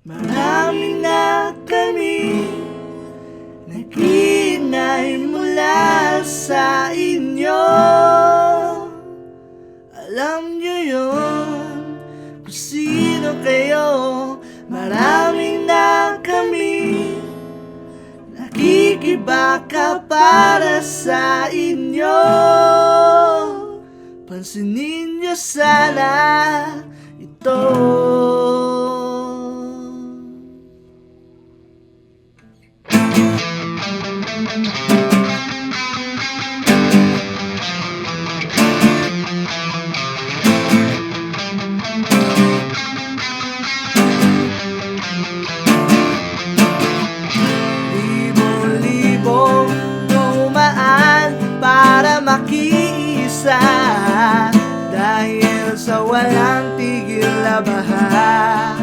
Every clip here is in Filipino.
Marami na kami Naghinay mula sa inyo. Alam nyo yun Kung sino kayo Marami na kami Nakikibaka para sa inyo. Pansinin nyo sana ito walang tigil na baha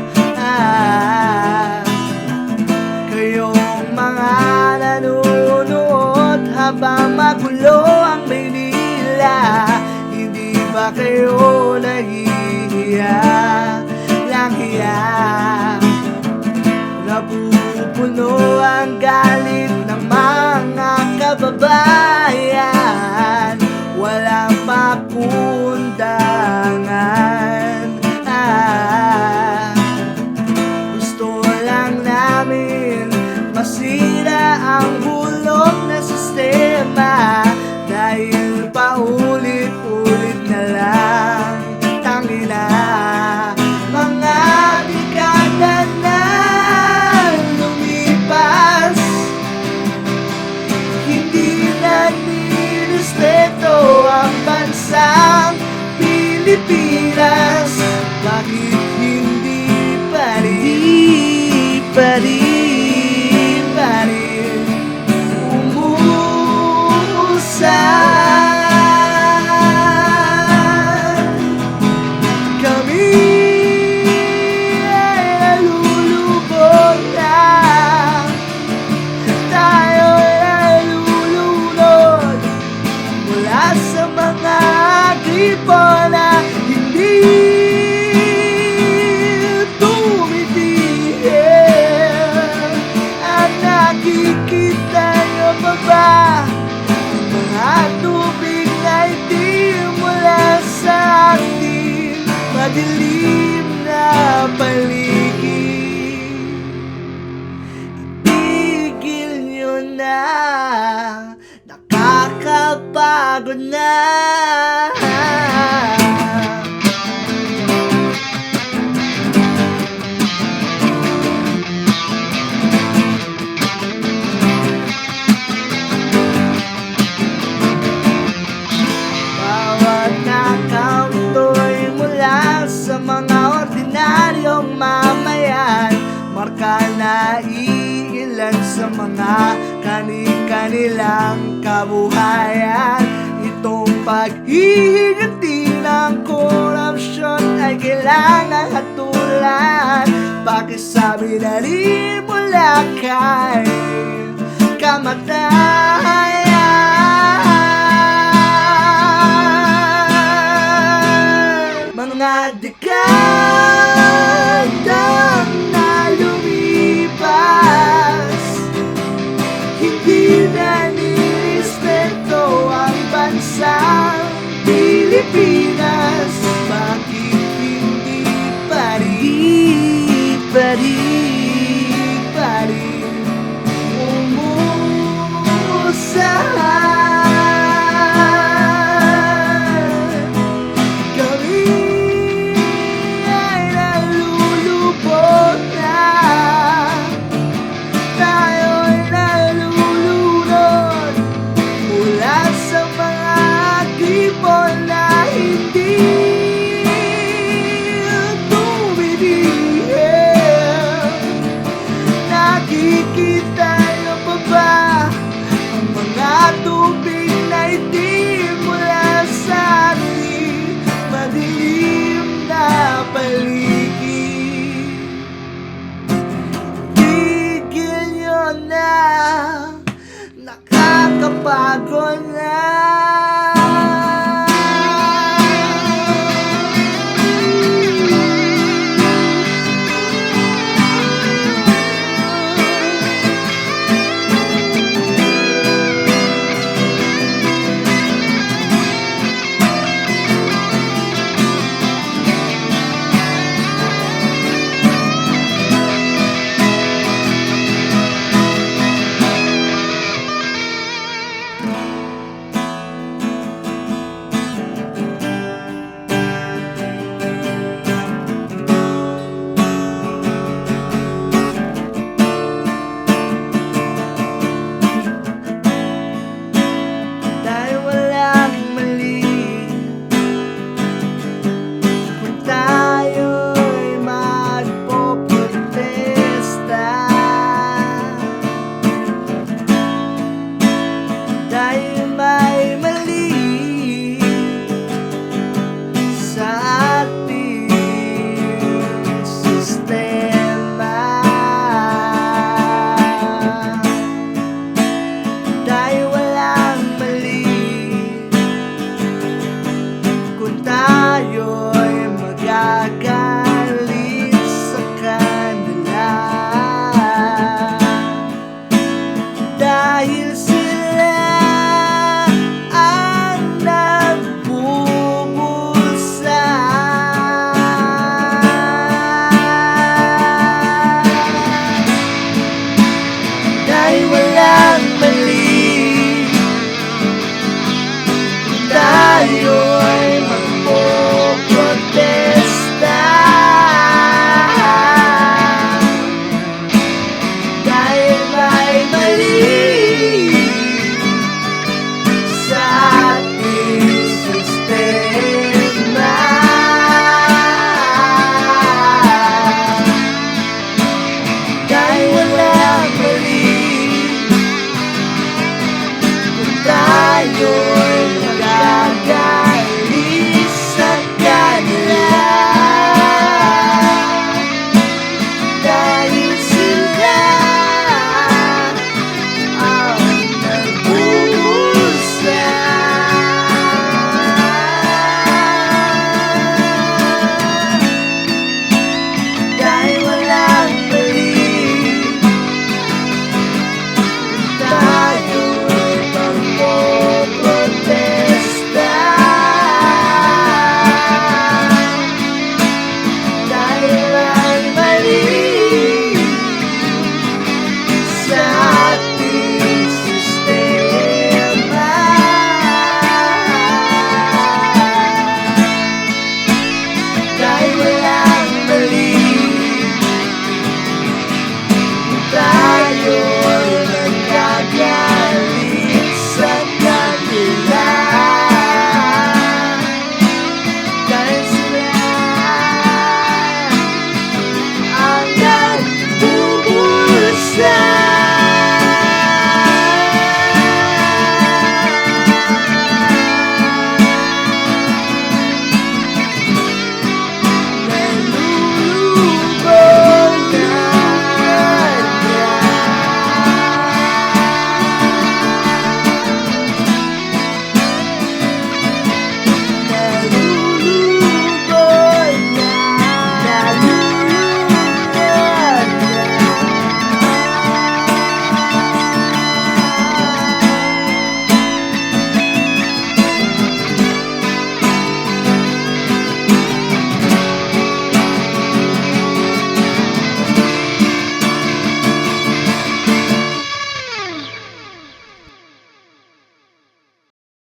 Kayong mga nanonood habang magulo ang Maynila Hindi ba kayo nahihiya? Lang hiya Napupuno ang galit ng mga kababayan. Walang pakundangan rin, nakikita niyo pa ba? Ang mga tubig na itim mula sa ating madilim na paligid. Itigil nyo na. Nakakapagod na sa mga kani-kanilang kabuhayan. Itong paghihiganti ng korupsyon ay kailangan hatulan. Pakisabi na rin mula kay kamatayan? Mga dekadang rin, nakapagod na.